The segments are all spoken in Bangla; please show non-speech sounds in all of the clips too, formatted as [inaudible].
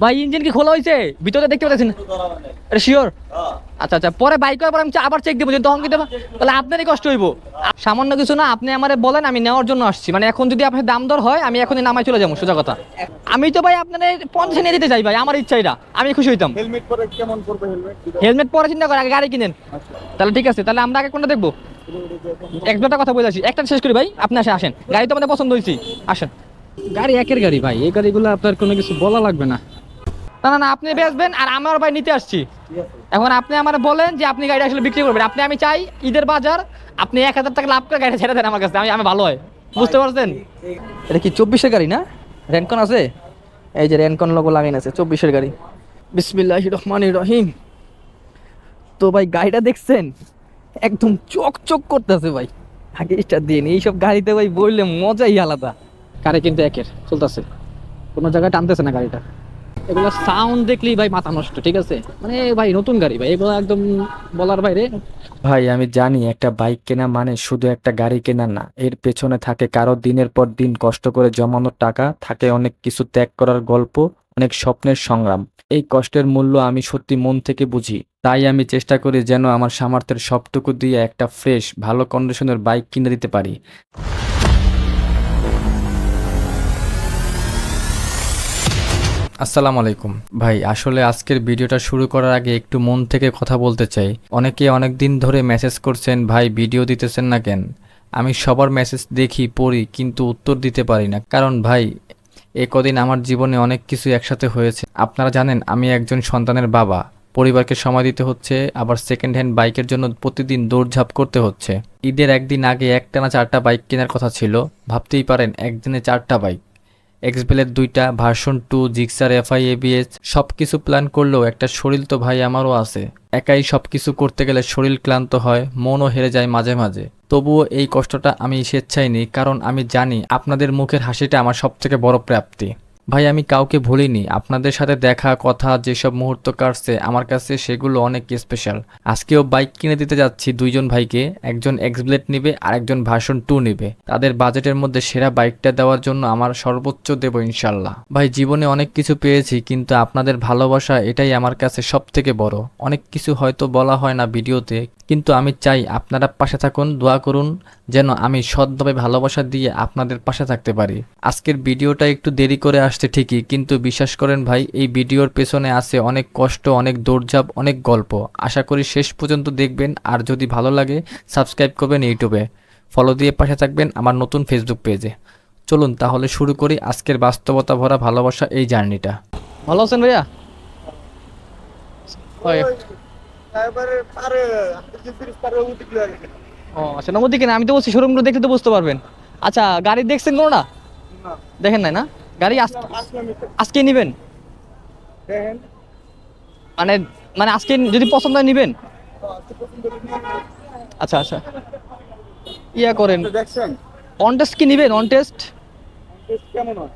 ভাই ইঞ্জিন কি খোলা হয়েছে ভিতরে দেখতে পাচ্ছেন? এটা শিওর আচ্ছা আচ্ছা পরে বাইক করার পর আমি আবার চেক দেবো যদি তখন কি দেবো তাহলে আপনারই কষ্ট হইব। সামান্য কিছু না আপনি আমারে বলেন আমি নেওয়ার জন্য আসছি। মানে এখন যদি আপনার দাম দর হয় আমি এখনই নামাই চলে যাব সোজা কথা। আমি তো ভাই আপনার পঞ্চাশে নিয়ে দিতে চাই ভাই আমার ইচ্ছা এটা আমি খুশি হইতাম। হেলমেট পরে কেমন করবে হেলমেট? হেলমেট পরে চিন্তা করে আগে গাড়ি কিনেন। তাহলে ঠিক আছে তাহলে আমরা আগে কোনটা দেখব? এক দুটা কথা বলে আসি। একটা শেষ করি ভাই আপনি আসে আসেন। গাড়ি তো আমাদের পছন্দ হয়েছি আসেন। গাড়ি একের গাড়ি ভাই এই গাড়িগুলো আপনার কোনো কিছু বলা লাগবে না। না না না, আপনি বেচবেন আর আমার ভাই নিতে আসছি। এখন আপনি আমার বলেন যে আপনি গাড়ি আসলে বিক্রি করবেন। আপনি, আমি চাই ঈদের বাজার আপনি এক হাজার টাকা লাভ করে গাড়ি ছেড়ে দেন আমার কাছে। আমি আমি ভালো হয়। বুঝতে পারছেন? এটা কি চব্বিশের গাড়ি না? র্যানকন আছে? এই যে র্যানকন লোগো লাগাইন আছে, চব্বিশের গাড়ি। বিসমিল্লাহ রহমান রহিম। তো ভাই, গাড়িটা দেখছেন? একদম চক চক করতেছে ভাই। আগে এটা দিন এইসব গাড়িতে ভাই বললে মজাই আলাদা। গাড়ি কিন্তু একের, চলতেছে। কোনো জায়গায় টানতেছে না গাড়িটা। এগুলো সাউন্ড দেখলেই ভাই মাথা নষ্ট, ঠিক আছে? মানে ভাই, নতুন গাড়ি ভাই, এগুলো একদম বলার বাইরে। ভাই, আমি জানি একটা বাইক কেনা মানে শুধু একটা গাড়ি কেনা না, এর পেছনে থাকে কারও দিনের পর দিন কষ্ট করে জমানোর টাকা, থাকে অনেক কিছু ত্যাগ করার গল্প, অনেক স্বপ্নের সংগ্রাম। এই কষ্টের মূল্য আমি সত্যি মন থেকে বুঝি, তাই আমি চেষ্টা করি যেন আমার সামর্থ্যের সবটুকু দিয়ে একটা ফ্রেশ ভালো কন্ডিশনের বাইক কিনে দিতে পারি। আসসালামু আলাইকুম। ভাই, আসলে আজকের ভিডিওটা শুরু করার আগে একটু মন থেকে কথা বলতে চাই। অনেকে অনেক দিন ধরে মেসেজ করছেন, ভাই ভিডিও দিতেছেন না কেন? আমি সবার মেসেজ দেখি, পড়ি, কিন্তু উত্তর দিতে পারি না। কারণ, ভাই, এ কদিন আমার জীবনে অনেক কিছু একসাথে হয়েছে। আপনারা জানেন, আমি একজন সন্তানের বাবা। পরিবারকে সময় দিতে হচ্ছে, আবার সেকেন্ড হ্যান্ড বাইকের জন্য প্রতিদিন দৌড়ঝাঁপ করতে হচ্ছে। ঈদের একদিন আগে একটানা চারটা বাইক কেনার কথা ছিল। ভাবতেই পারেন, একদিনে চারটা বাইক। এক্সবেলের দুইটা version two Gixxer FI ABS সব কিছু প্ল্যান করলেও একটা শরীর তো ভাই আমারও আছে। একাই সব কিছু করতে গেলে শরীর ক্লান্ত হয়, মনও হেরে যায় মাঝে মাঝে। তবুও এই কষ্টটা আমি স্বেচ্ছায় নিই, কারণ আমি জানি আপনাদের মুখের হাসিটা আমার সবথেকে বড় প্রাপ্তি। ভাই, আমি কাউকে ভুলিনি। আপনাদের সাথে দেখা, কথা, যেসব মুহূর্ত কাটছে, আমার কাছে সেগুলো অনেক স্পেশাল আজকেও বাইক কিনে দিতে যাচ্ছি দুইজন ভাইকে। একজন এক্সব্লেড নিবে আর একজন ভার্সন টু নিবে। তাদের বাজেটের মধ্যে সেরা বাইকটা দেওয়ার জন্য আমার সর্বোচ্চ দেব ইনশাল্লাহ ভাই, জীবনে অনেক কিছু পেয়েছি, কিন্তু আপনাদের ভালোবাসা এটাই আমার কাছে সব থেকে বড়। অনেক কিছু হয়তো বলা হয় না ভিডিওতে, কিন্তু আমি চাই আপনারা পাশে থাকুন, দোয়া করুন, যেন আমি সৎভাবে ভালোবাসা দিয়ে আপনাদের পাশে থাকতে পারি। আজকের ভিডিওটা একটু দেরি করে আসছে ঠিকই কিন্তু বিশ্বাস করেন ভাই এই ভিডিওর পেছনে আছে অনেক কষ্ট অনেক দৌড়ঝাঁপ অনেক গল্প। আশা করি শেষ পর্যন্ত দেখবেন আর যদি ভালো লাগে সাবস্ক্রাইব করবেন ইউটিউবে। ফলো দিয়ে পাশে থাকবেন আমার নতুন ফেসবুক পেজে চলুন তাহলে শুরু করি আজকের বাস্তবতা ভরা ভালোবাসা এই জার্নিটা। ভালো আছেন ভাইয়া। ও আচ্ছা আমি তো বলছি শোরুমগুলো দেখতে তো বুঝতে পারবেন। আচ্ছা গাড়ি দেখছেন কোনো না? না। দেখেন নাই না? গাড়ি আজ- আজকে নেবেন? মানে মানে আজকে যদি পছন্দ হয় নেবেন। আচ্ছা আচ্ছা। ইয়া করেন। অন টেস্ট কি নেবেন? অন টেস্ট কেমন হয়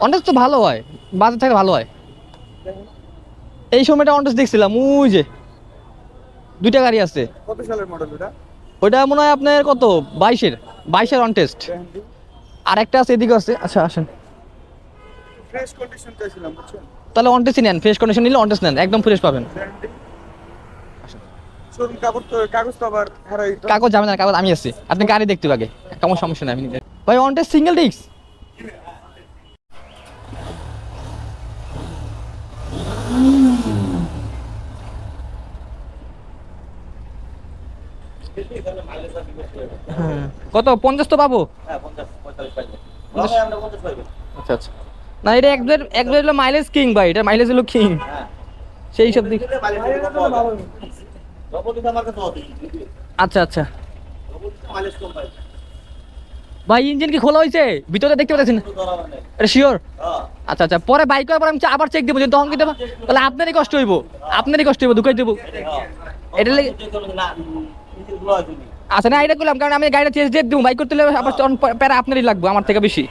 অন টেস্ট তো ভালো হয়। বাজার থেকে ভালো হয়। এই সময়টা অন টেস্ট দেখছিলাম, ওই যে। দুইটা গাড়ি আছে। ওইটা মনে হয় আপনার কত? বাইশের। বাইশের অন টেস্ট আর একটা আছে এদিকে আছে। আচ্ছা আসেন। ফ্রেশ কন্ডিশন চাইছিলাম বুঝছেন তাহলে অন নেন ফ্রেশ কন্ডিশন নিলে অন নেন একদম ফ্রেশ পাবেন। শোরুম কাগজ তো কাগজ তো আবার হারাই তো। কাগজ যাবে না কাগজ আমি আছি আপনি গাড়ি দেখতে আগে। কেমন সমস্যা নেই আমি ভাই অন টেস্ট সিঙ্গেল ডিস্ক হ্যাঁ। কত? পঞ্চাশ তো পাবো? আচ্ছা আচ্ছা। না, এটা এক ব্লেড এক ব্লেড হলো মাইলেজ কিং ভাই, এটা মাইলেজ হলো কিং সেই সব দিক আচ্ছা আচ্ছা। ভাই ইঞ্জিন কি খোলা হয়েছে ভিতরে দেখতে পাচ্ছেন? এটা শিওর আচ্ছা আচ্ছা পরে বাইক করার আমি আবার চেক দেবো, যদি তখন কি দেবো তাহলে আপনারই কষ্ট হইব, আপনারই কষ্ট হইব, ঢুকাই দেবো। এটা লেগে আচ্ছা না, এটা করলাম, কারণ আমি গাড়িটা চেঞ্জ দিয়ে দেবো, বাইক করতে হলে আবার প্যারা আপনারই লাগবে, আমার থেকে বেশি।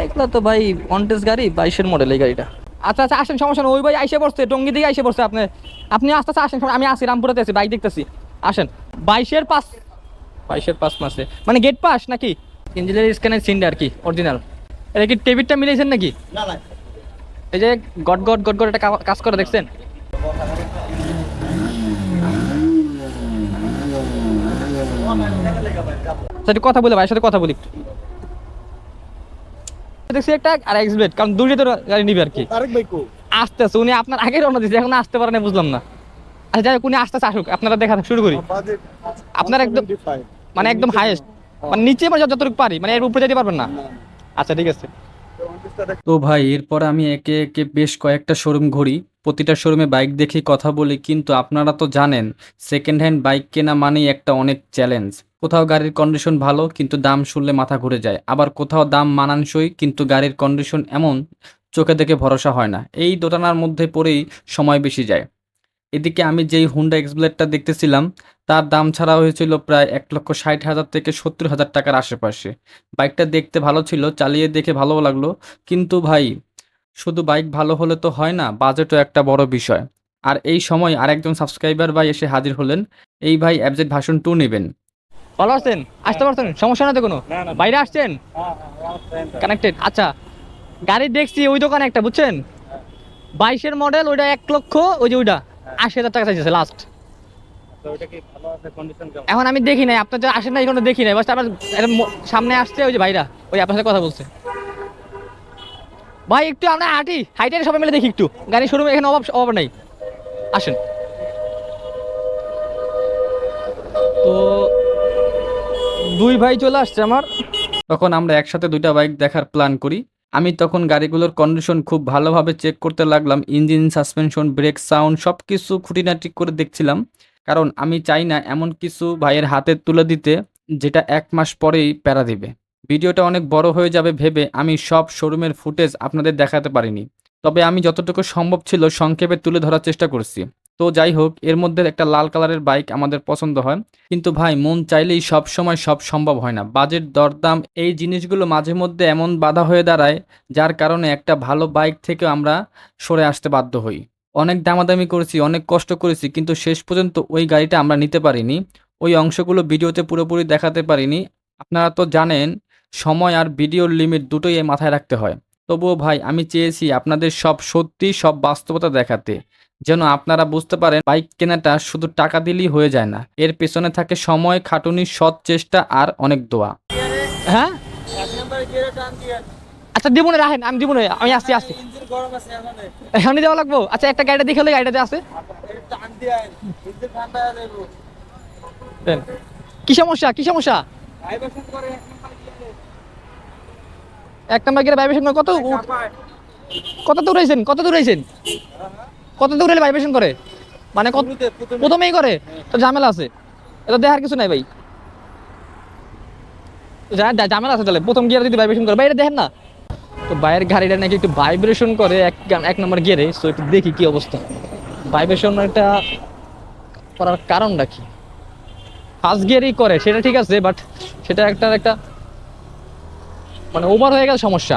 এগুলো তো ভাই কন্টেস গাড়ি বাইশের মডেল এই গাড়িটা। আচ্ছা আচ্ছা আসেন সমস্যা ওই ভাই আইসে পড়ছে টঙ্গি দিকে আইসে পড়ছে আপনি। আপনি আস্তে আস্তে আসেন আমি আসি রামপুরাতে আছি বাইক দেখতেছি। আসেন। বাইশের পাস বাইশের পাস মাসে। মানে গেট পাস নাকি? ইঞ্জিনিয়ার স্ক্যানের সিন্ডে আর কি অরিজিনাল এটা কি টেবিলটা মিলাইছেন নাকি? না না। এই যে গট গট গট গট একটা কাজ করে দেখছেন? আচ্ছা, কথা বলে ভাইয়ের সাথে কথা বলি একটু। দেখছি একটা আর এক্স ব্লেড কারণ দুইটা তো গাড়ি নিবে আর কি। তারেক ভাই কো। আসতে আসতে উনি আপনার আগে রওনা দিচ্ছে এখন আসতে পারে না বুঝলাম না। আচ্ছা যাই হোক উনি আসতে আসতে আসুক আপনারা দেখা শুরু করি। আপনার একদম মানে একদম হাইয়েস্ট মানে নিচে মানে যতটুকু পারি মানে এর উপরে যেতে পারবেন না। আচ্ছা ঠিক আছে। তো ভাই এরপর আমি একে একে বেশ কয়েকটা শোরুম ঘুরি। প্রতিটা শোরুমে বাইক দেখে কথা বলি কিন্তু আপনারা তো জানেন সেকেন্ড হ্যান্ড বাইক কেনা মানেই একটা অনেক চ্যালেঞ্জ কোথাও গাড়ির কন্ডিশন ভালো, কিন্তু দাম শুনলে মাথা ঘুরে যায়। আবার কোথাও দাম মানানসই, কিন্তু গাড়ির কন্ডিশন এমন, চোখে দেখে ভরসা হয় না। এই দোটানার মধ্যে পড়েই সময় বেশি যায়। এদিকে আমি যেই হুন্ডা এক্সব্লেডটা দেখতেছিলাম, তার দাম ছাড়া হয়েছিল প্রায় এক লক্ষ ষাট হাজার থেকে সত্তর হাজার টাকার আশেপাশে। বাইকটা দেখতে ভালো ছিল, চালিয়ে দেখে ভালো লাগল, কিন্তু ভাই, শুধু বাইক ভালো হলে তো হয় না, বাজেটও একটা বড় বিষয়। আর এই সময় আরেকজন সাবস্ক্রাইবার ভাই এসে হাজির হলেন, এই ভাই অ্যাবজেট ভাষণ টু নেবেন। ভালো আছেন? আসতে পারছেন? সমস্যা না তো কোনো। বাইরে আসছেন? কানেক্টেড আচ্ছা গাড়ি দেখছি ওই দোকানে একটা বুঝছেন? বাইশের মডেল ওইটা এক লক্ষ ওই যে ওইটা আশি হাজার টাকা চাইছে লাস্ট কন্ডিশন কেমন? এখন আমি দেখি নাই আপনার যে আসেন না এখনও দেখি নাই। বাস ম- সামনে আসছে ওই যে ভাইরা ওই আপনার সাথে কথা বলছে। ভাই একটু আমরা হাঁটি হাইটের সবাই মিলে দেখি একটু। গাড়ি শোরুমে এখানে অভাব অভাব নাই। আসেন। দুই ভাই চলে আসছে আমার। তখন আমরা একসাথে দুইটা বাইক দেখার প্ল্যান করি। আমি তখন গাড়িগুলোর কন্ডিশন খুব ভালোভাবে চেক করতে লাগলাম ইঞ্জিন সাসপেনশন ব্রেক সাউন্ড সব কিছু খুঁটিনাটি করে দেখছিলাম। কারণ আমি চাই না এমন কিছু ভাইয়ের হাতে তুলে দিতে, যেটা এক মাস পরেই প্যারা দিবে। ভিডিওটা অনেক বড় হয়ে যাবে ভেবে আমি সব শোরুমের ফুটেজ আপনাদের দেখাতে পারিনি। তবে আমি যতটুকু সম্ভব ছিল সংক্ষেপে তুলে ধরার চেষ্টা করছি। তো যাই হোক এর মধ্যে একটা লাল কালারের বাইক আমাদের পছন্দ হয়। কিন্তু ভাই, মন চাইলেই সব সময় সব সম্ভব হয় না। বাজেট, দরদাম এই জিনিসগুলো মাঝে মধ্যে এমন বাধা হয়ে দাঁড়ায়, যার কারণে একটা ভালো বাইক থেকে আমরা সরে আসতে বাধ্য হই। অনেক দামাদামি করেছি, অনেক কষ্ট করেছি, কিন্তু শেষ পর্যন্ত ওই গাড়িটা আমরা নিতে পারিনি। ওই অংশগুলো ভিডিওতে পুরোপুরি দেখাতে পারিনি। আপনারা তো জানেন, সময় আর ভিডিওর লিমিট দুটোই মাথায় রাখতে হয়। তবুও ভাই, আমি চেয়েছি আপনাদের সব সত্যি, সব বাস্তবতা দেখাতে। যেন আপনারা বুঝতে পারেন বাইক কেনাটা শুধু টাকা দিলেই হয়ে যায় না। এর পেছনে থাকে সময় খাটুনি সৎ চেষ্টা আর অনেক দোয়া। হ্যাঁ? আচ্ছা দিব না রাখেন আমি দিব না আমি আসছি আসছি। এখানে। দেওয়া লাগবো? আচ্ছা একটা গাড়িটা দেখে হলে গাড়িটাতে আছে। হয়ে। কি সমস্যা কি সমস্যা? এক নাম্বার গিয়ে ভাইব্রেশন কত কত দূর হয়েছেন কত দূর হয়েছেন কত দূর ভাইব্রেশন করে? মানে কত প্রথমে প্রথমে প্রথমেই করে? তো ঝামেলা আছে। এটা দেখার কিছু নাই ভাই। ঝামেলা আছে তাহলে। প্রথম গিয়ারে যদি ভাইব্রেশন করে বাইরে দেখেন না? তো বাইরের গাড়িটা নাকি একটু ভাইব্রেশন করে এক এক নম্বর গিয়ারে সো একটু দেখি কি অবস্থা। ভাইব্রেশন একটা করার কারণটা কি? ফার্স্ট গিয়ারই করে সেটা ঠিক আছে বাট সেটা একটা একটা মানে ওভার হয়ে গেল সমস্যা।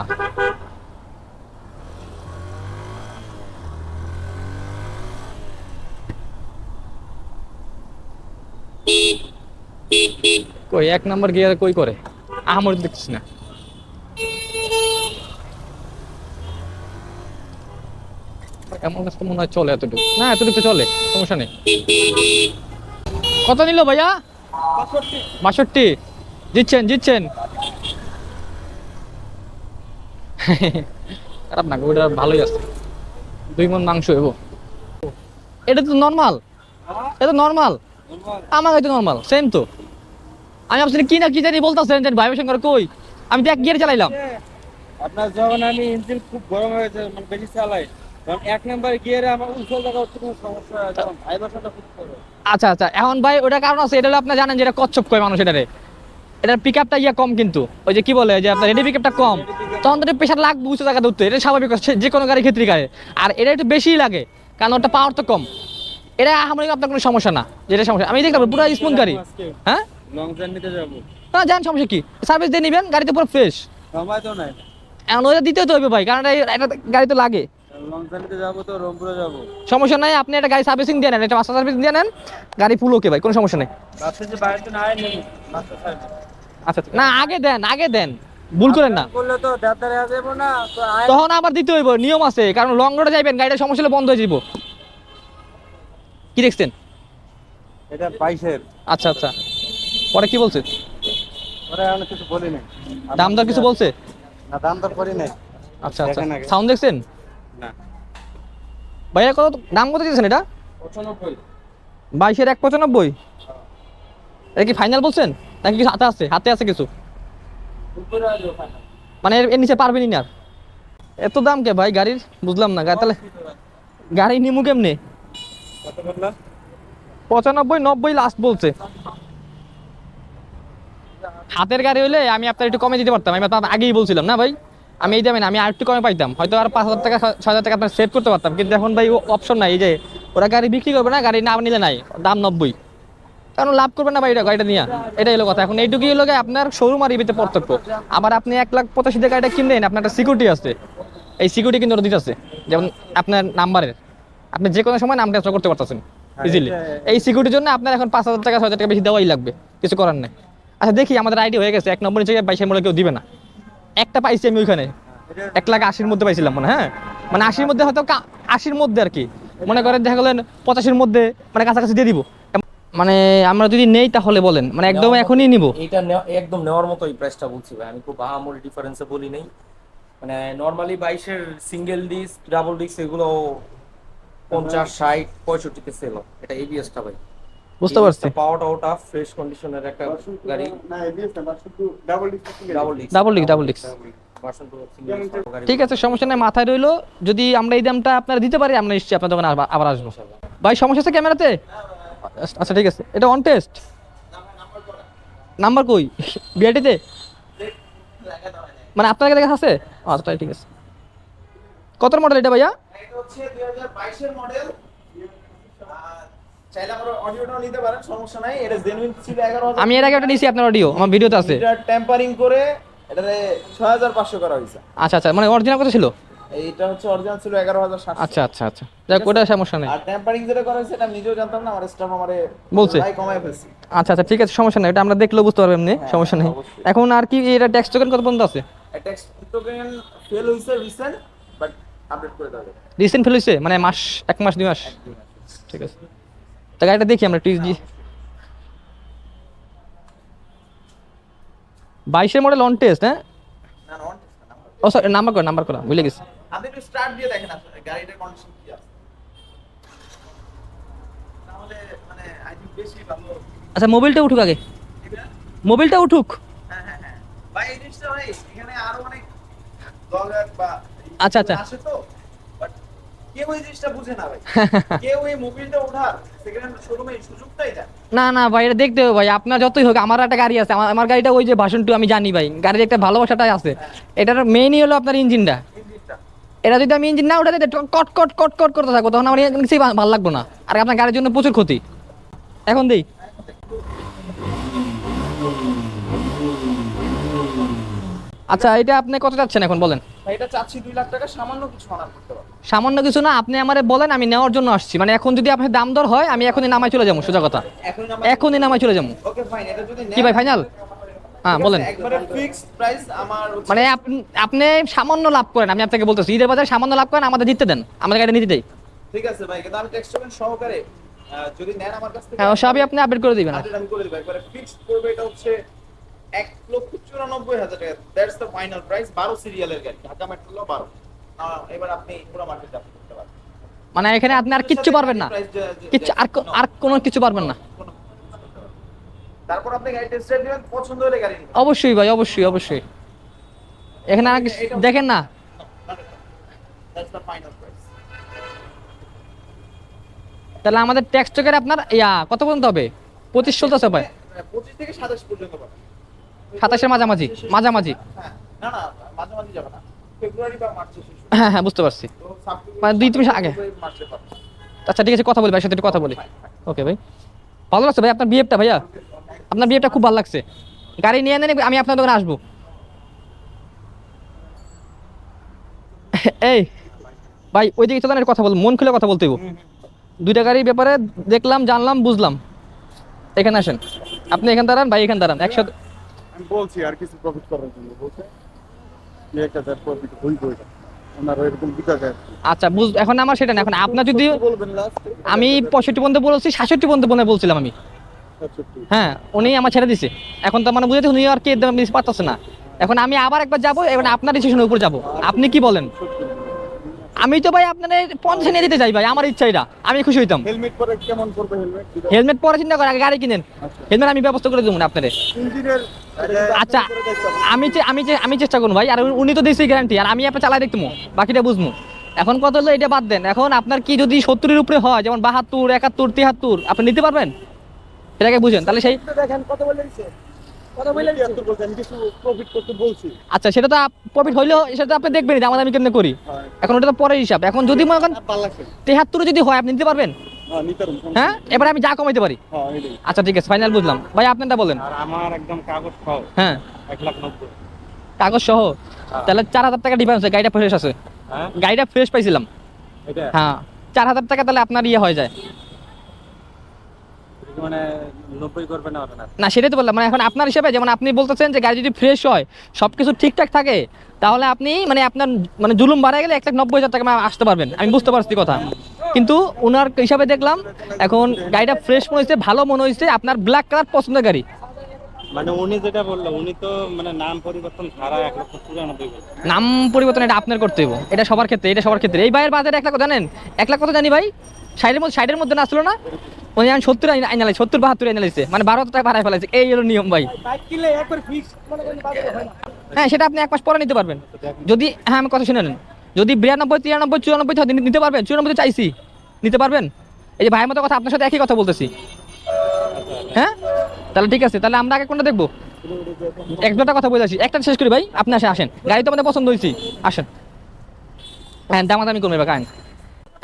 কই, এক নাম্বার গিয়ারে কই করে? আমার দেখছিস না। এমন কাজ তো মনে হয় চলে এতটুকু। না, এতটুকু চলে, সমস্যা নেই। কত নিল ভাইয়া? বাষট্টি। জিতছেন জিতছেন। খারাপ না ভালোই আছে। দুই মন মাংস এবো। এটা তো নর্মাল এটা তো নর্মাল আমার কাছে নর্মাল সেম তো। আমি ভাবছি কি না কি জানি বলতেছেন যে ভাইব্রেশন করে কই? আমি তো এক গিয়ার চালাইলাম। আপনার যখন আমি ইঞ্জিন খুব গরম হয়েছে মানে বেশি চালাই এক নাম্বার গিয়ারে আমার উল্টো হচ্ছে কোনো সমস্যা ভাইব্রেশনটা খুব করে আচ্ছা আচ্ছা এখন ভাই ওটা কারণ আছে এটা হলো আপনার জানেন কচ্ছপ কয় মানুষ এটারে। এটার পিক আপটা ইয়া কম কিন্তু ওই যে কি বলে যে আপনার রেডি পিক আপটা কম। তখন তো প্রেশার লাগবে উঁচু জায়গা ধরতে এটা স্বাভাবিক যে কোনো গাড়ি ক্ষেত্রে গাড়ি। আর এটা একটু বেশিই লাগে কারণ ওটা পাওয়ার তো কম। এটা আমার আপনার কোনো সমস্যা না যেটা সমস্যা। আমি দেখলাম পুরো স্মুথ গাড়ি। হ্যাঁ? লং জার্নিতে যাব। না জান সমস্যা কি? সার্ভিস দিয়ে নেবেন গাড়িতে পুরো ফ্রেশ সময় তো নাই। এখন ওটা দিতে তো হবে ভাই কারণ এটা- এটা গাড়ি তো লাগে। লং জার্নিতে যাব তো রংপুরে যাব। সমস্যা নাই আপনি একটা গাড়ি সার্ভিসিং দিয়ে নেন একটা মাস্টার সার্ভিস দিয়ে নেন গাড়ি ফুল ওকে ভাই কোনো সমস্যা নেই। যে বাইরে তো নাই নেই মাস্টার সাহেব আচ্ছা। না আগে দেন আগে দেন ভুল করেন না। তো দাদারে যাব না তখন আবার দিতে হইব নিয়ম আছে কারণ লং রোডে যাইবেন গাড়িটা সমস্যা হলে বন্ধ হয়ে যাব কি দেখছেন? এটা বাইশের। আচ্ছা আচ্ছা। পরে কি বলছে? আমি কিছু বলি নাই। দাম দর কিছু বলছে? না দাম দর করি নাই। আচ্ছা আচ্ছা। সাউন্ড দেখছেন? না। ভাইয়া কত দাম কত দিয়েছেন এটা? পঁচানব্বই। বাইশের এক পঁচানব্বই? এটা কি ফাইনাল বলছেন? নাকি কিছু হাতে আছে? হাতে আছে কিছু? মানে এর নিচে পারবেনই না আর। এত দাম কে ভাই গাড়ির? বুঝলাম না তাহলে গাড়ি নিমু কেমনে? পঁচানব্বই নব্বই লাস্ট বলছে। হাতের গাড়ি হইলে আমি আপনার একটু কমে দিতে পারতাম। আমি আপনার আগেই বলছিলাম না ভাই? আমি এই দামে না আমি আর একটু কমে পাইতাম। হয়তো আর পাঁচ হাজার টাকা ছয় হাজার টাকা আপনার সেভ করতে পারতাম। কিন্তু এখন ভাই অপশন নাই যে ওরা গাড়ি বিক্রি করবে না গাড়ি না নিলে নাই দাম নব্বই। কারণ লাভ করবে না ভাই এটা গাড়িটা নিয়ে। এটাই হলো কথা। এখন এইটুকুই হলো আপনার শোরুম আর ইবিতে পার্থক্য। আবার আপনি এক লাখ পঁচাশি টাকা গাড়িটা কিনলেন আপনার একটা সিকিউরিটি আছে। এই সিকিউরিটি কিন্তু ওরা দিতেছে। যেমন আপনার নাম্বারের আপনি যে কোনো সময় নাম ট্রান্সফার করতে পারতেছেন ইজিলি এই সিকিউরিটির জন্য আপনার এখন পাঁচ হাজার টাকা ছয় হাজার টাকা বেশি দেওয়াই লাগবে। কিছু করার নেই। আচ্ছা দেখি আমাদের আইডি হয়ে গেছে এক নম্বর নিচে বাইশের মূল্য কেউ দিবে না। একটা পাইছি আমি ওইখানে। এক লাখ আশির মধ্যে পাইছিলাম মনে হ্যাঁ মানে আশির মধ্যে হয়তো আশির মধ্যে আর কি। মনে করেন দেখা গেলেন পঁচাশির মধ্যে মানে কাছাকাছি দিয়ে দিব। মানে আমরা যদি নেই তাহলে বলেন মানে একদম এখনই নিব। এটা একদম নেওয়ার মতো এই প্রাইসটা বলছি ভাই আমি খুব আহামরি ডিফারেন্সে বলি নাই। মানে নর্মালি বাইশের সিঙ্গেল ডিস্ক ডাবল ডিস্ক এগুলো পঞ্চাশ ষাট পঁয়ষট্টিতে সেল এটা এবিএসটা ভাই। বুঝতে পারছি। পাওয়াটা ওটা ফ্রেশ কন্ডিশনের একটা গাড়ি। না এবিএস না শুধু double disc double disc double disc double ডিক্স ভার্সন টু ঠিক আছে সমস্যা নেই মাথায় রইল। যদি আমরা এই দামটা আপনারা দিতে পারি আমরা নিশ্চয়ই আপনার দোকানে আবার- আসব। ভাই সমস্যা আছে ক্যামেরাতে? আচ্ছা ঠিক আছে। এটা অন টেস্ট নাম্বার কই? বিআরটিতে মানে আপনার কাছে দেখা আছে আচ্ছা ঠিক আছে। কত মডেল এটা ভাইয়া? এটা হচ্ছে 2022 এর মডেল চাইলে আমরা অডিওটাও নিতে পারেন সমস্যা নাই এটা জেনুইন ছিল 11000 আমি এর আগে একটা নিয়েছি আপনার অডিও আমার ভিডিওতে আছে। এটা টেম্পারিং করে এটাতে 6500 করা হয়েছে। আচ্ছা আচ্ছা মানে অরিজিনাল কত ছিল? এইটা হচ্ছে অরিজিনাল ছিল 11700 আচ্ছা আচ্ছা আচ্ছা। যাক ওটা সমস্যা নেই। আর টেম্পারিং যেটা করা হয়েছে এটা নিজেও জানতাম না আমার স্টাফ আমারে বলছে? ভাই কমায় ফেলছি। আচ্ছা আচ্ছা ঠিক আছে সমস্যা নেই এটা আমরা দেখলেও বুঝতে পারব এমনি সমস্যা নেই। এখন আর কি এটা ট্যাক্স টোকেন কত পর্যন্ত আছে? এটা টোকেন ফেল হইছে রিসেন্ট বাট আপডেট করে দেবে রিসেন্ট ফেল হয়েছে? মানে মাস এক মাস দুই মাস। ঠিক আছে। গাড়িটা দেখি আমরা টিজি বাইশের মডেল অন টেস্ট হ্যাঁ। ও সরি নাম্বার করা নাম্বার করা ভুলে গেছি। আপনি একটু স্টার্ট দিয়ে দেখেন আসলে গাড়িটার কন্ডিশন কি আছে। তাহলে মানে আই থিংক বেশি ভালো। আচ্ছা মোবিলটা উঠুক আগে। মোবিলটা উঠুক। হ্যাঁ হ্যাঁ হ্যাঁ। ভাই এই জিনিসটা ভাই এখানে আরও অনেক ব্লগার বা আচ্ছা, আচ্ছা। আসে তো? কেউ এই জিনিসটা বুঝে না ভাই। [laughs] কেউ এই মোবিলটা ওঠার সেকেন্ড শোরুমে সুযোগটাই দেয়। না না ভাই এটা দেখতে হবে ভাই। আপনার যতই হোক আমার একটা গাড়ি আছে। আমার আমার গাড়িটা ওই যে ভাষণ টু আমি জানি ভাই। গাড়ির একটা ভালোবাসাটাই আছে। এটার মেইনই হলো আপনার ইঞ্জিনটা এটা যদি আমি ইঞ্জিন না উঠাতে দিতে কট কট কট কট করতে থাকব তখন আমার কিছুই ভালো লাগবে না। আর আপনার গাড়ির জন্য প্রচুর ক্ষতি। এখন দেই। আচ্ছা এটা আপনি কত যাচ্ছেন এখন বলেন? এটা চাচ্ছি দুই লাখ টাকা সামান্য কিছু অনার করতে পারব। সামান্য কিছু না আপনি আমারে বলেন আমি নেওয়ার জন্য আসছি। মানে এখন যদি আপনার দাম দর হয় আমি এখনই নামায় চলে যাব সোজা কথা। এখন এখনই নামায় চলে যাব। কি ভাই ফাইনাল হ্যাঁ বলেন। মানে আপনি আপনি সামান্য লাভ করেন আমি আপনাকে বলতেছি ঈদের বাজারে সামান্য লাভ করেন আমাদের দিতে দেন আমাদের গাড়ি নিতে দেই। ঠিক আছে ভাই আমি টেক্সট টোকেন সহকারে যদি নেন আমার কাছ থেকে হ্যাঁ সবই আপনি আপডেট করে দিবেন। আমি করে দেবো একবারে ফিক্সড করবে এটা হচ্ছে এক লক্ষ চুরানব্বই হাজার টাকা। দ্যাটস দ্য ফাইনাল প্রাইস বারো সিরিয়ালের গাড়ি ঢাকা মেট্রো বারো। এবার আপনি পুরো মার্কেট আপনি করতে পারবেন। মানে এখানে আপনি আর কিচ্ছু পারবেন না। কিচ্ছু আর আর কোনো কিছু পারবেন না। তারপর আপনি গাড়ি টেস্ট ড্রাইভ দিবেন পছন্দ হলে গাড়ি অবশ্যই ভাই অবশ্যই অবশ্যই। এখানে আর দেখেন না। দ্যাটস দ্য ফাইনাল প্রাইস তাহলে আমাদের ট্যাক্স টোকের আপনার ইয়া কত পর্যন্ত হবে? পঁচিশ চলতেছে ভাই। পঁচিশ থেকে সাতাশ পর্যন্ত পাবেন সাতাশের মাঝামাঝি মাঝামাঝি। হ্যাঁ মাঝামাঝি। হ্যাঁ হ্যাঁ বুঝতে পারছি। মানে দুই তিন মাস আগে। আচ্ছা ঠিক আছে কথা বলি ভাই সাথে একটু কথা বলি। ওকে ভাই। ভালো লাগছে ভাই আপনার বিহেভটা ভাইয়া? আপনার বিহেভটা খুব ভালো লাগছে। গাড়ি নিয়ে নেন আমি আপনার দোকানে আসব। এই ভাই ওইদিকে চলেন কথা বল মন খুলে কথা বলতে। দুইটা গাড়ির ব্যাপারে দেখলাম জানলাম বুঝলাম। এখানে আসেন। আপনি এখানে দাঁড়ান ভাই এখানে দাঁড়ান। একসাথে আমি বলছি আর কিছু প্রফিট করার জন্য বলছে? দুই এক হাজার প্রফিট হইব এটা। ওনার এরকম বিকাশ আচ্ছা বুঝ এখন আমার সেটা না এখন আপনার যদি বলবেন লাস্ট আমি পঁয়ষট্টি পর্যন্ত বলছি সাতষট্টি পর্যন্ত মনে বলছিলাম আমি। হ্যাঁ উনি আমার ছেড়ে দিছে। এখন তো মানে বুঝেছি উনি আর কি পারতেছে না। এখন আমি আবার একবার যাব এবার আপনার ডিসিশনের উপর যাব। আপনি কি বলেন? আমি তো ভাই আপনার পঞ্চাশ নিয়ে দিতে চাই ভাই আমার ইচ্ছা এটা। আমি খুশি হইতাম। হেলমেট পরে কেমন করবে হেলমেট? হেলমেট পরে চিন্তা করে আগে গাড়ি কিনেন। হেলমেট আমি ব্যবস্থা করে দেবো না আপনাদের। আচ্ছা আমি আমি আমি চেষ্টা করব ভাই আর উনি তো দিয়েছি গ্যারান্টি আর আমি আপনার চালাই দেখতো বাকিটা বুঝব এখন কত হলো এটা বাদ দেন। এখন আপনার কি যদি সত্তরের উপরে হয় যেমন বাহাত্তর একাত্তর তিয়াত্তর আপনি নিতে পারবেন? সেটাকে বুঝেন তাহলে সেই দেখেন কত বলেছে আচ্ছা সেটা তো প্রফিট হইলেও সেটা তো আপনি দেখবেন আমি কেমনে করি। এখন ওটা তো পরের হিসাব। এখন যদি মনে করেন ভালো লাগছে তেহাত্তরে যদি হয় আপনি নিতে পারবেন? হ্যাঁ হ্যাঁ? এবার আমি যা কমাইতে পারি। হ্যাঁ আচ্ছা ঠিক আছে ফাইনাল বুঝলাম। ভাই আপনারটা বলেন। আমার একদম কাগজ সহ। হ্যাঁ। এক লাখ নব্বই। কাগজ সহ? তাহলে চার হাজার টাকা ডিফারেন্স আছে গাড়িটা ফ্রেশ আছে। হ্যাঁ? গাড়িটা ফ্রেশ পাইছিলাম। হ্যাঁ। চার হাজার টাকা তাহলে আপনার ইয়ে হয়ে যায়। মানে নব্বই করবে না হবে না। না সেটাই তো বললাম মানে এখন আপনার হিসেবে যেমন আপনি বলতেছেন যে গাড়ি যদি ফ্রেশ হয় সব কিছু ঠিকঠাক থাকে তাহলে আপনি মানে আপনার মানে জুলুম বাড়া গেলে এক লাখ নব্বই হাজার টাকা আসতে পারবেন। আমি বুঝতে পারছি কথা। কিন্তু ওনার হিসাবে দেখলাম এখন গাড়িটা ফ্রেশ মনে হয়েছে ভালো মনে হয়েছে আপনার ব্ল্যাক কালার পছন্দের গাড়ি। মানে উনি যেটা বলল উনি তো মানে নাম পরিবর্তন ছাড়া এক লক্ষ চুরানব্বই নাম পরিবর্তন এটা আপনার করতে হইব। এটা সবার ক্ষেত্রে এটা সবার ক্ষেত্রে। এই ভাইয়ের বাজারে এক লাখ জানেন? এক লাখ কত জানি ভাই? সাইডের মধ্যে সাইডের মধ্যে না আসলো না? উনি আমি সত্তর আইনা সত্তর বাহাত্তর আইনা মানে বারো টাকা ভাড়ায় ফেলাইছে। এই হলো নিয়ম ভাই। হ্যাঁ সেটা আপনি এক মাস পরে নিতে পারবেন। যদি হ্যাঁ আমি কথা শুনে নেন। যদি বিরানব্বই, তিরানব্বই, চুরানব্বই থাকে, নিতে পারবেন। চুরানব্বই চাইছি। নিতে পারবেন? এই যে ভাইয়ের মতো কথা আপনার সাথে একই কথা বলতেছি। হ্যাঁ? তাহলে ঠিক আছে, তাহলে আমরা আগে কোনটা দেখব? এক দুটা কথা বলে আসি একটা শেষ করি ভাই, আপনি আসে আসেন। গাড়ি তো আমাদের পছন্দ হয়েছি। আসেন। হ্যাঁ দামাদামি করবে এবার কারণ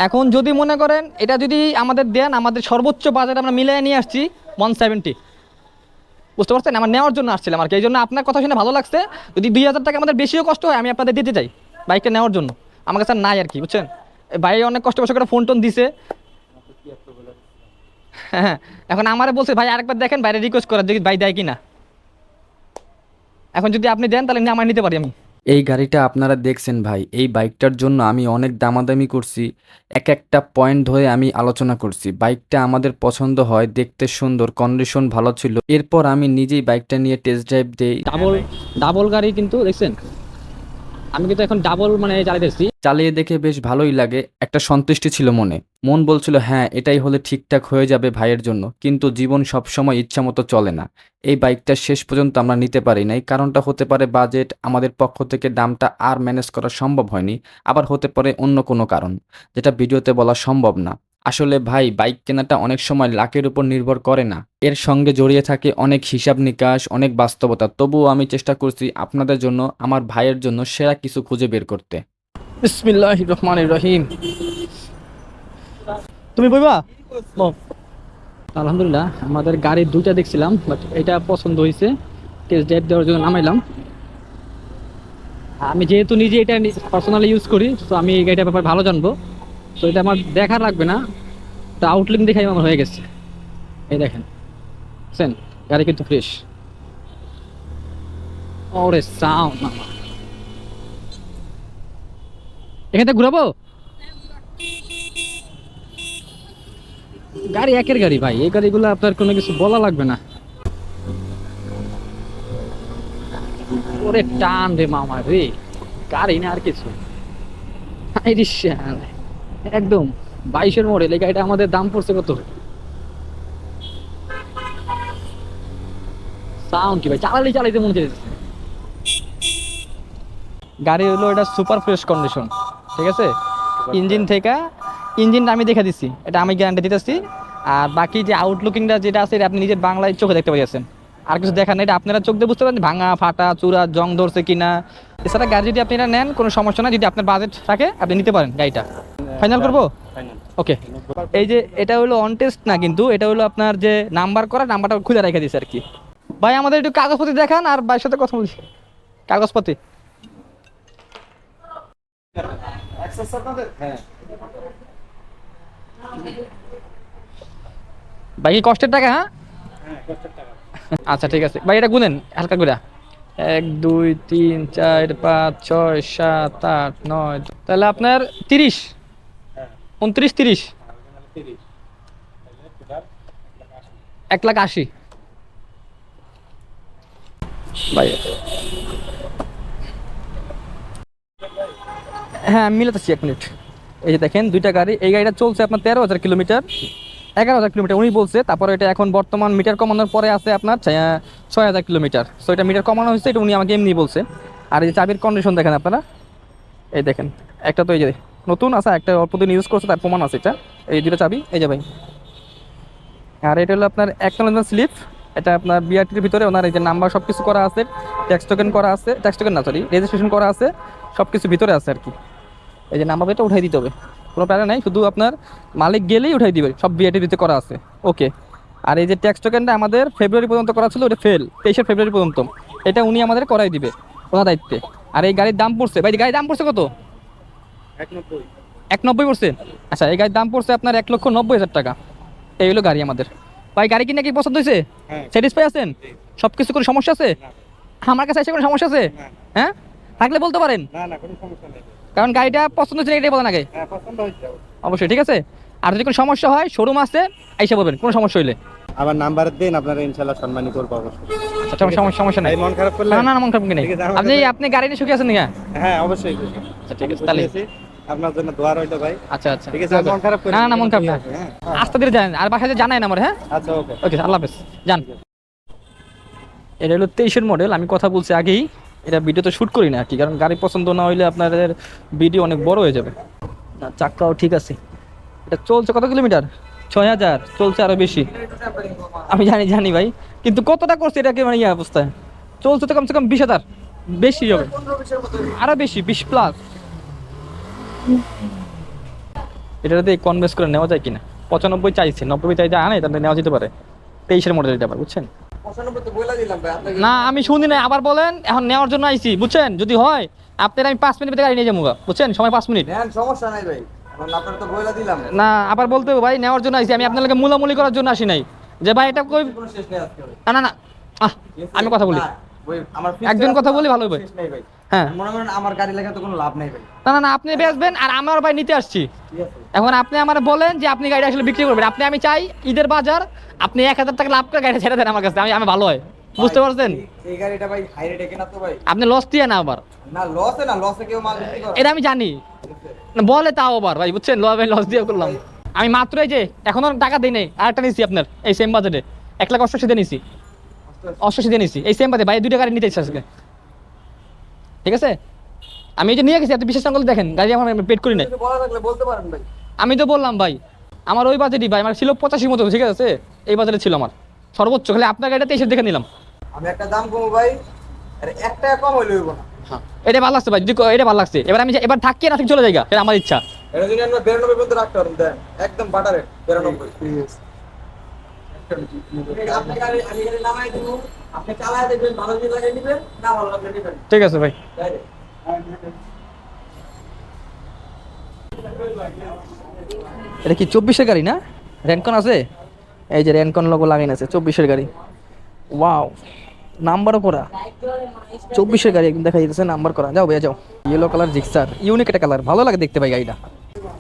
এখন যদি মনে করেন, এটা যদি আমাদের দেন, আমাদের সর্বোচ্চ বাজারে আমরা মিলিয়ে নিয়ে আসছি ওয়ান সেভেন্টি বুঝতে পারছেন? আমার নেওয়ার জন্য আসছিলাম আর কি। এই জন্য আপনার কথা শুনে ভালো লাগছে। যদি দুই হাজার টাকা আমাদের বেশিও কষ্ট হয়, আমি আপনাদের দিতে চাই বাইকটা নেওয়ার জন্য। আমার কাছে নাই আর কি, বুঝছেন? ভাই অনেক কষ্ট কষ্ট করে ফোন টোন দিছে। হ্যাঁ এখন আমারে বলছে, ভাই, আরেকবার দেখেন, বাইরে রিকোয়েস্ট করার যদি ভাই দেয় কি না এখন যদি আপনি দেন, তাহলে আমার নিতে পারি আমি। এই গাড়িটা আপনারা দেখছেন ভাই। এই বাইকটার জন্য আমি অনেক দামাদামি করছি। এক একটা পয়েন্ট ধরে আমি আলোচনা করছি। বাইকটা আমাদের পছন্দ হয়, দেখতে সুন্দর কন্ডিশন ভালো ছিল। এরপর আমি নিজেই বাইকটা নিয়ে টেস্ট ড্রাইভ দিই। ডাবল ডাবল গাড়ি কিন্তু, দেখছেন? আমি কিন্তু এখন ডাবল মানে চালাইতেছি চালিয়ে দেখে বেশ ভালোই লাগে। একটা সন্তুষ্টি ছিল মনে। মন বলছিল হ্যাঁ এটাই হলে ঠিকঠাক হয়ে যাবে ভাইয়ের জন্য। কিন্তু জীবন সবসময় ইচ্ছা মতো চলে না। এই বাইকটা শেষ পর্যন্ত আমরা নিতে পারি নাই। কারণটা হতে পারে বাজেট, আমাদের পক্ষ থেকে দামটা আর ম্যানেজ করা সম্ভব হয়নি। আবার হতে পারে অন্য কোনো কারণ, যেটা ভিডিওতে বলা সম্ভব না। আসলে ভাই বাইক কেনাটা অনেক সময় লাকের উপর নির্ভর করে না। এর সঙ্গে জড়িয়ে থাকে অনেক হিসাব নিকাশ অনেক বাস্তবতা। তবুও আমি চেষ্টা করছি আপনাদের জন্য আমার ভাইয়ের জন্য সেরা কিছু খুঁজে বের করতে। বিসমিল্লাহ রহমান রহিম। তুমি বইবা? আলহামদুলিল্লাহ আমাদের গাড়ি দুইটা দেখছিলাম বাট এটা পছন্দ হয়েছে টেস্ট ড্রাইভ দেওয়ার জন্য নামাইলাম। আমি যেহেতু নিজে এটা পার্সোনালি ইউজ করি তো আমি এই গাড়িটার ব্যাপারে ভালো জানব। তো এটা আমার দেখা লাগবে না, তো আউটলুক দেখাই আমার হয়ে গেছে। এই দেখেন, বুঝছেন? গাড়ি কিন্তু ফ্রেশ ওরে সাউন্ড মামা। এখান থেকে ঘুরাবো? গাড়ি একের গাড়ি ভাই, এই গাড়িগুলো আপনার কোনো কিছু বলা লাগবে না। ওরে টান রে মামা রে, গাড়ি না আর কিছু। শাল। একদম। বাইশের মডেল এই গাড়িটা আমাদের দাম পড়ছে কত? সাউন্ড কি ভাই? চালালে চালাইতে মন চাইছে গাড়ি হলো এটা সুপার ফ্রেশ কন্ডিশন ঠিক আছে? ইঞ্জিন থেকে ইঞ্জিনটা আমি দেখে দিচ্ছি এটা আমি গ্যারান্টি দিতেছি। আর বাকি যে আউটলুকিংটা যেটা আছে এটা আপনি নিজের বাংলায় চোখে দেখতে পাচ্ছেন আর কিছু দেখার নেই এটা আপনারা চোখ দিয়ে বুঝতে পারেন ভাঙা ফাটা চূড়া জং ধরছে কিনা। এছাড়া গাড়ি যদি আপনি এটা নেন কোনো সমস্যা না যদি আপনার বাজেট থাকে আপনি নিতে পারেন গাড়িটা। ফাইনাল করব? ওকে এই যে এটা হলো অন টেস্ট না কিন্তু এটা হলো আপনার যে নাম্বার করা নাম্বারটা খুলে রেখে দিয়েছে আর কি। ভাই আমাদের একটু কাগজপত্র দেখান আর ভাইয়ের সাথে কথা বলছি। কাগজপত্র। হ্যাঁ। ভাই কি কষ্টের টাকা হ্যাঁ? হ্যাঁ আচ্ছা ঠিক আছে। ভাই এটা গুনেন হালকা করে। এক দুই তিন চার পাঁচ ছয় সাত আট নয় তাহলে আপনার তিরিশ। উনত্রিশ, তিরিশ। এক লাখ আশি। হ্যাঁ আমি মিলাতেছি এক মিনিট। এই যে দেখেন, দুইটা গাড়ি, এই গাড়িটা চলছে আপনার তেরো হাজার কিলোমিটার, এগারো হাজার কিলোমিটার। উনি বলছে, তারপরে এটা এখন বর্তমান মিটার কমানোর পরে আছে আপনার ছয়- হাজার কিলোমিটার। সো এটা মিটার কমানো হয়েছে, এটা উনি আমাকে এমনি বলছে। আর এই চাবির কন্ডিশন দেখেন আপনারা। এই দেখেন, একটা তো এই যে নতুন আছে, একটা অল্প দিন ইউজ করছে, তার প্রমাণ আছে এটা। এই দুটো চাবি, এই যে ভাই। আর এটা হলো আপনার অ্যাকনোলেজমেন্ট স্লিপ এটা আপনার বিআরটির ভিতরে ওনার এই যে নাম্বার সব কিছু করা আছে ট্যাক্স টোকেন করা আছে ট্যাক্স টোকেন না সরি রেজিস্ট্রেশন করা আছে সব কিছু ভিতরে আছে আর কি। এই যে নাম্বার প্লেটটা উঠাই দিতে হবে, কোনো প্যারা নাই, শুধু আপনার মালিক গেলেই উঠাই দিবে, সব বিআরটি ভিতরে করা আছে ওকে আর এই যে ট্যাক্স টোকেনটা আমাদের ফেব্রুয়ারি পর্যন্ত করা ছিল, ওটা ফেল তেইশে ফেব্রুয়ারি পর্যন্ত। এটা উনি আমাদের করাই দিবে, ওনার দায়িত্বে। আর এই গাড়ির দাম পড়ছে, ভাই, গাড়ির দাম পড়ছে কত? এক নব্বই। পড়ছে? আচ্ছা এই গাড়ির দাম পড়ছে আপনার এক লক্ষ নব্বই হাজার টাকা। এই হলো গাড়ি আমাদের। ভাই গাড়ি কিনে কি পছন্দ হয়েছে? হ্যাঁ। স্যাটিসফাই আছেন? সব কিছু কোনো সমস্যা আছে? আমার কাছে এসে কোনো সমস্যা আছে? হ্যাঁ? থাকলে বলতে পারেন। না না কোনো সমস্যা নেই। কারণ গাড়িটা পছন্দ হচ্ছে এটাই বলেন আগে। হ্যাঁ পছন্দ হয়েছে। অবশ্যই ঠিক আছে? আর যদি কোনো সমস্যা হয় শোরুম আছে এসে বলবেন কোনো সমস্যা হইলে। আবার নাম্বার দিন আপনারা ইনশাল্লাহ সম্মানী করব অবশ্যই। আচ্ছা কোনো সমস্যা সমস্যা নাই। মন খারাপ করলে না না না মন খারাপ নেই আমার আপনি আপনি গাড়ি নিয়ে সুখী আছেন নাকি? হ্যাঁ অবশ্যই। আচ্ছা ঠিক আছে তাহলে। আপনার জন্য দোয়া রইল ভাই। আচ্ছা আচ্ছা। ঠিক আছে মন খারাপ না না মন খারাপ না। হ্যাঁ। আস্তে ধীরে আর জানাই না আমার হ্যাঁ? আচ্ছা ওকে। ওকে আল্লাহ হাফেজ। যান। এটা হলো তেইশের মডেল আমি কথা বলছি আগেই। এটা ভিডিও তো শ্যুট করি না আর কি কারণ গাড়ি পছন্দ না হইলে আপনাদের ভিডিও অনেক বড় হয়ে যাবে। না চাক্কাও ঠিক আছে। এটা চলছে কত কিলোমিটার? ছয় হাজার চলছে আরও বেশি। আমি জানি জানি ভাই কিন্তু কতটা করছে এটাকে মানে ইয়ে অবস্থায় চলছে তো কমসে কম বিশ হাজার। বেশি হবে। আরও বেশি বিশ প্লাস এটাতে কনভেন্স করে নেওয়া যায় কিনা? পঁচানব্বই চাইছে নব্বই চাইছে আনে তাহলে নেওয়া যেতে পারে। তেইশের মডেল এটা বুঝছেন? না আমি শুনি না আবার বলেন এখন নেওয়ার জন্য আইছি বুঝছেন? যদি হয় আপনার আমি পাঁচ মিনিট গাড়ি নিয়ে যাব বুঝছেন? সময় পাঁচ মিনিট। সমস্যা নাই ভাই না আবার বলতে হবে ভাই নেওয়ার জন্য আইছি আমি আপনার লাগে মুলামুলি করার জন্য আসি নাই। যে ভাই এটা কই। না না না আমি কথা বলি। একজন কথা বলি ভালো হবে। ভাই। হ্যাঁ। মনে করেন আমার গাড়ি লেখা তো কোনো লাভ নাই ভাই। না না না আপনি বেচবেন আর আমার ভাই নিতে আসছি। এখন আপনি আমার বলেন যে আপনি গাড়ি আসলে বিক্রি করবেন। আপনি আমি চাই ঈদের বাজার আপনি এক হাজার টাকা লাভ করে গাড়িটা ছেড়ে দেন আমার কাছে। আমি আমি ভালো হয়। বুঝতে পারছেন? এই- এই গাড়িটা ভাই হাই রেটে কেনা তো ভাই। আপনি লস দিয়ে না আবার। না লসে না লসে কেউ মাল বিক্রি করে। এটা আমি জানি। না, বলে তাও আবার ভাই বুঝছেন? ল- আমি লস দিয়ে করলাম। আমি মাত্র এই যে এখনও টাকা দিই নাই। আরেকটা নিছি আপনার এই সেম বাজেটে এক লাখ অষ্টাশি দিয়ে নিছি। অষ্টাশি দিয়ে নিছি। এই সেম বাজে ভাই দুইটা গাড়ি নিতে আজকে। ঠিক আছে? আমি এই যে নিয়ে গেছি আপনি বিশেষ না করলে দেখেন গাড়ি আমার পেড করি নাই। কিছু বলা থাকলে বলতে পারেন ভাই। আমি তো বললাম ভাই আমার ওই বাজেটই ভাই আমার ছিল পঁচাশি মতো ঠিক আছে? এই বাজেটে ছিল আমার। সর্বোচ্চ খালি আপনার গাড়িটা তেইশের দেখে নিলাম। আমি একটা দাম কমু ভাই আরে এক টাকা কম হইলে হইব না। এটা ভালো লাগছে ভাই যদি এটা ভালো লাগছে। এবার আমি যে- এবার থাকি না চলে যাই এটা আমার ইচ্ছা। এটা যদি আমরা বিরানব্বই পর্যন্ত রাখতে পারেন একদম বাটারে বিরানব্বই। ঠিক আছে ভাই। এটা কি চব্বিশের গাড়ি না? র্যানকন আছে? এই যে র্যানকন লোগো লাগাইন আছে, চব্বিশের গাড়ি। ওয়াও নাম্বারও করা চব্বিশের গাড়ি একদম দেখা যাচ্ছে নাম্বার করা। যাও ভাইয়া, যাও। ইয়েলো কালার জিক্সার ইউনিক একটা কালার ভালো লাগে দেখতে পাই গাড়িটা।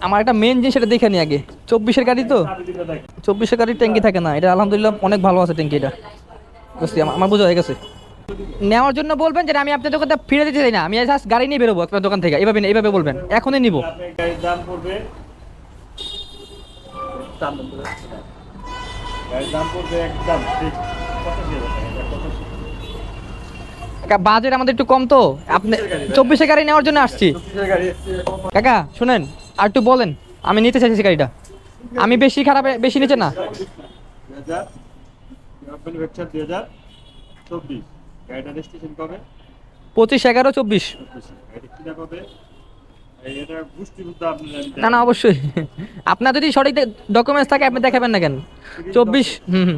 আমার একটা মেন জিনিস সেটা দেখে নি আগে। চব্বিশের গাড়ি তো? চব্বিশের গাড়ির ট্যাঙ্কি থাকে না। এটা আলহামদুলিল্লাহ অনেক ভালো আছে ট্যাঙ্কি এটা। বুঝছি আমার- বোঝা হয়ে গেছে। নেওয়ার জন্য বলবেন যে আমি আপনার দোকানটা ফিরে দিতে চাই না। আমি জাস্ট গাড়ি নিয়ে বেরোবো আপনার দোকান থেকে। এভাবে এইভাবে বলবেন। এখনই নিবো। বাজেট আমাদের একটু কম তো? আপনি চব্বিশে গাড়ি নেওয়ার জন্য আসছি। কাকা শুনেন। আর একটু বলেন আমি নিতে চাইছি গাড়িটা। আমি বেশি খারাপ বেশি নিচে না। পঁচিশ এগারো চব্বিশ। না না অবশ্যই। আপনার যদি সঠিক ডকুমেন্টস থাকে আপনি দেখাবেন না কেন? চব্বিশ হুম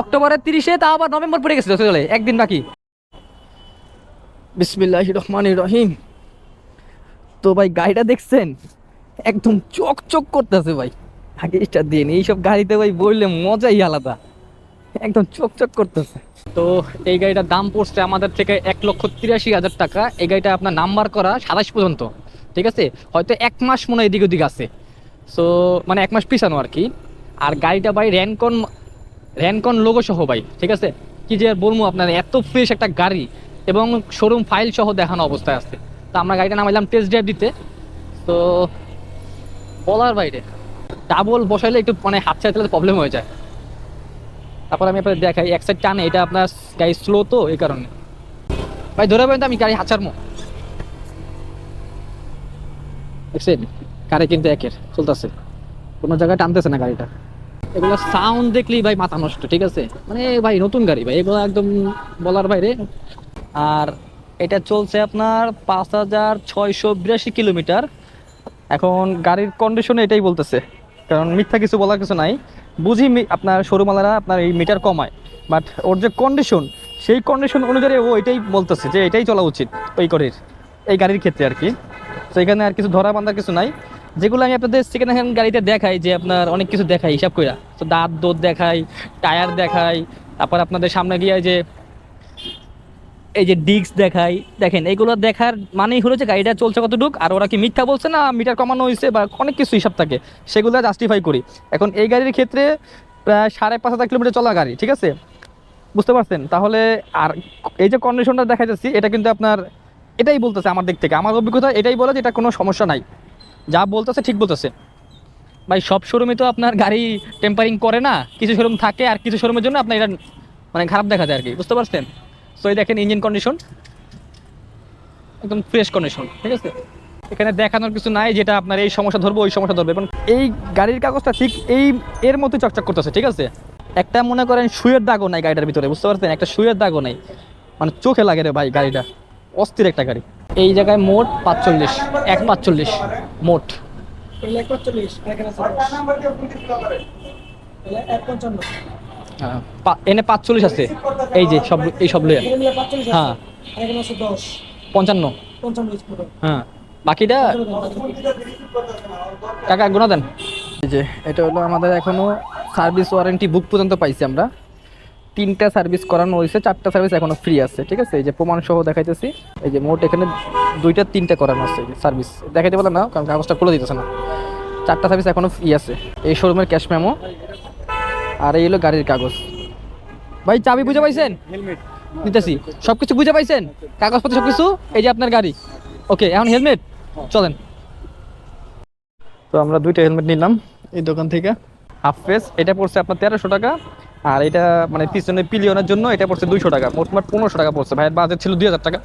অক্টোবরের তিরিশে তাও আবার নভেম্বর পড়ে গেছে চলে একদিন বাকি। বিসমিল্লাহ রহমান রহিম। তো ভাই, গাড়িটা দেখছেন? একদম চক চক করতেছে ভাই। আগে স্টার দিয়ে এইসব গাড়িতে ভাই বললে মজাই আলাদা। একদম চক চক করতেছে। তো এই গাড়িটার দাম পড়ছে আমাদের থেকে এক লক্ষ তিরাশি হাজার টাকা। এই গাড়িটা আপনার নাম্বার করা সাতাশ পর্যন্ত, ঠিক আছে? হয়তো এক মাস মনে হয় এদিক ওদিক আছে। সো মানে এক মাস পিছানো আর কি। আর গাড়িটা ভাই র্যানকন র্যানকন লোগো সহ ভাই, ঠিক আছে? কি যে বলব আপনার, এত ফ্রেশ একটা গাড়ি এবং শোরুম ফাইল সহ দেখানো অবস্থায় আছে। তো আমরা গাড়িটা নামাইলাম টেস্ট ড্রাইভ দিতে। তো বলার বাইরে ডাবল বসাইলে একটু মানে হাত চাইতে প্রবলেম হয়ে যায়। তারপর আমি আপনাদের দেখাই, এক সাইড টানে, এটা আপনার গাড়ি স্লো তো, এই কারণে। ভাই, ধরে পাবেন তো আমি গাড়ি হাঁচারমো দেখছেন? গাড়ি কিন্তু একের, চলতেছে। কোনো জায়গায় টানতেছে না গাড়িটা। এগুলো সাউন্ড দেখলেই ভাই মাথা নষ্ট, ঠিক আছে? মানে ভাই, নতুন গাড়ি ভাই, এগুলো একদম বলার বাইরে। আর এটা চলছে আপনার পাঁচ হাজার ছয়শো বিরাশি কিলোমিটার। এখন গাড়ির কন্ডিশনে এটাই বলতেছে। কারণ মিথ্যা কিছু বলার কিছু নাই। বুঝি আপনার শোরুমালারা আপনার এই মিটার কমায়। বাট ওর যে কন্ডিশন সেই কন্ডিশন অনুযায়ী ও এটাই বলতেছে যে এটাই চলা উচিত ওই গাড়ির এই গাড়ির ক্ষেত্রে আর কি। তো এখানে আর কিছু ধরা বান্ধার কিছু নাই। যেগুলো আমি আপনাদের সেকেন্ড হ্যান্ড গাড়িতে দেখাই, যে আপনার অনেক কিছু দেখাই, হিসাব কইরা। তো দাঁত দোত দেখাই, টায়ার দেখাই, তারপর আপনাদের সামনে গিয়ে যে এই যে ডিস্ক দেখাই, দেখেন, এগুলো দেখার মানেই হলো যে গাড়িটা চলছে কতটুক, আর ওরা কি মিথ্যা বলছে না মিটার কমানো হয়েছে বা অনেক কিছু হিসাব থাকে, সেগুলো জাস্টিফাই করি। এখন এই গাড়ির ক্ষেত্রে প্রায় সাড়ে পাঁচ হাজার কিলোমিটার চলা গাড়ি, ঠিক আছে? বুঝতে পারছেন? তাহলে আর এই যে কন্ডিশনটা দেখা যাচ্ছে এটা কিন্তু আপনার এটাই বলতেছে আমার দিক থেকে। আমার অভিজ্ঞতা এটাই বলে যে এটা কোনো সমস্যা নাই। যা বলতেছে ঠিক বলতেছে। ভাই, সব শোরুমে তো আপনার গাড়ি টেম্পারিং করে না, কিছু শোরুম থাকে আর কিছু শোরুমের জন্য আপনার এটা মানে খারাপ দেখা যায় আর কি, বুঝতে পারছেন? তো এই দেখেন ইঞ্জিন কন্ডিশন একদম ফ্রেশ কন্ডিশন ঠিক আছে? এখানে দেখানোর কিছু নাই যেটা আপনার এই সমস্যা ধরবো, ওই সমস্যা ধরবে। এবং এই গাড়ির কাগজটা ঠিক এই, এর মতো চকচক করতেছে, ঠিক আছে? একটা মনে করেন শুয়ের দাগও নাই গাড়িটার ভিতরে, বুঝতে পারছেন? একটা শুয়ের দাগও নাই। মানে চোখে লাগে রে ভাই গাড়িটা। অস্থির একটা গাড়ি। এই জায়গায় মোট পাঁচচল্লিশ, এক পাঁচচল্লিশ, মোট। এনে পাঁচচল্লিশ আছে। এই যে সব এই সব লইয়া। হ্যাঁ। পঞ্চান্ন। হ্যাঁ। বাকিটা কাকা গুণা দেন। এই যে এটা হলো আমাদের এখনও সার্ভিস ওয়ারেন্টি বুক পর্যন্ত পাইছি আমরা। তিনটা সার্ভিস করানো হয়েছে চারটা সার্ভিস এখনও ফ্রি আছে ঠিক আছে? এই যে প্রমাণ সহ দেখাইতেছি। এই যে মোট এখানে দুইটা তিনটা করানো আছে সার্ভিস। দেখাইতে পারলাম না কারণ কাগজটা খুলে দিতেছে না। চারটা সার্ভিস এখনও ফ্রি আছে। এই শোরুমের ক্যাশ মেমো আর এই হলো গাড়ির কাগজ। ভাই চাবি বুঝে পাইছেন? হেলমেট দিতেছি সব কিছু বুঝে পাইছেন? কাগজপত্র সব কিছু এই যে আপনার গাড়ি। ওকে এখন হেলমেট চলেন। তো আমরা দুইটা হেলমেট নিলাম এই দোকান থেকে। হাফ ফেস এটা পড়ছে আপনার তেরোশো টাকা আর এটা মানে পিছনে পিলিয়নের জন্য এটা পড়ছে দুইশো টাকা। মোট মোট পনেরোশো টাকা পড়ছে। ভাইয়ের বাজেট ছিল দুই হাজার টাকা।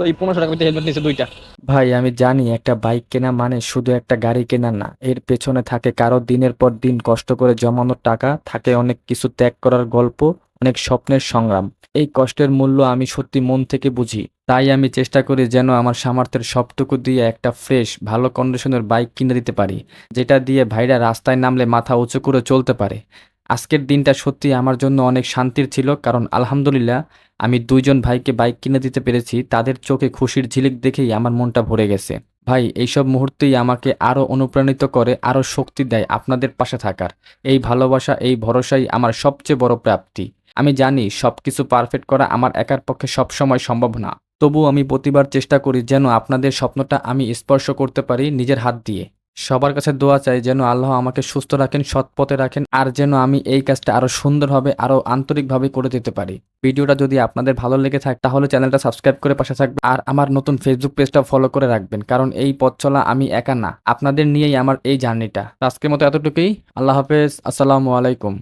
তো এই পনেরোশো টাকা হেলমেট নিচ্ছে দুইটা। ভাই, আমি জানি একটা বাইক কেনা মানে শুধু একটা গাড়ি কেনা না, এর পেছনে থাকে কারও দিনের পর দিন কষ্ট করে জমানোর টাকা, থাকে অনেক কিছু ত্যাগ করার গল্প, অনেক স্বপ্নের সংগ্রাম। এই কষ্টের মূল্য আমি সত্যি মন থেকে বুঝি। তাই আমি চেষ্টা করি যেন আমার সামর্থ্যের সবটুকু দিয়ে একটা ফ্রেশ ভালো কন্ডিশনের বাইক কিনে দিতে পারি, যেটা দিয়ে ভাইরা রাস্তায় নামলে মাথা উঁচু করে চলতে পারে। আজকের দিনটা সত্যি আমার জন্য অনেক শান্তির ছিল, কারণ আলহামদুলিল্লাহ আমি দুইজন ভাইকে বাইক কিনে দিতে পেরেছি, তাদের চোখে খুশির ঝিলিক দেখেই আমার মনটা ভরে গেছে। ভাই, এইসব মুহূর্তেই আমাকে আরও অনুপ্রাণিত করে আরও শক্তি দেয় আপনাদের পাশে থাকার। এই ভালোবাসা, এই ভরসাই আমার সবচেয়ে বড় প্রাপ্তি। আমি জানি সব কিছু পারফেক্ট করা আমার একার পক্ষে সবসময় সম্ভব না। তবু আমি প্রতিবার চেষ্টা করি যেন আপনাদের স্বপ্নটা আমি স্পর্শ করতে পারি নিজের হাত দিয়ে। সবার কাছে দোয়া চাই যেন আল্লাহ আমাকে সুস্থ রাখেন, সৎ পথে রাখেন, আর যেন আমি এই কাজটা আরও সুন্দরভাবে আরও আন্তরিকভাবে করে দিতে পারি। ভিডিওটা যদি আপনাদের ভালো লেগে থাকে, তাহলে চ্যানেলটা সাবস্ক্রাইব করে পাশে থাকবে আর আমার নতুন ফেসবুক পেজটা ফলো করে রাখবেন, কারণ এই পথ চলা আমি একা না, আপনাদের নিয়েই আমার এই জার্নিটা। আজকের মতো এতটুকুই, আল্লাহ হাফেজ, আসসালামু আলাইকুম।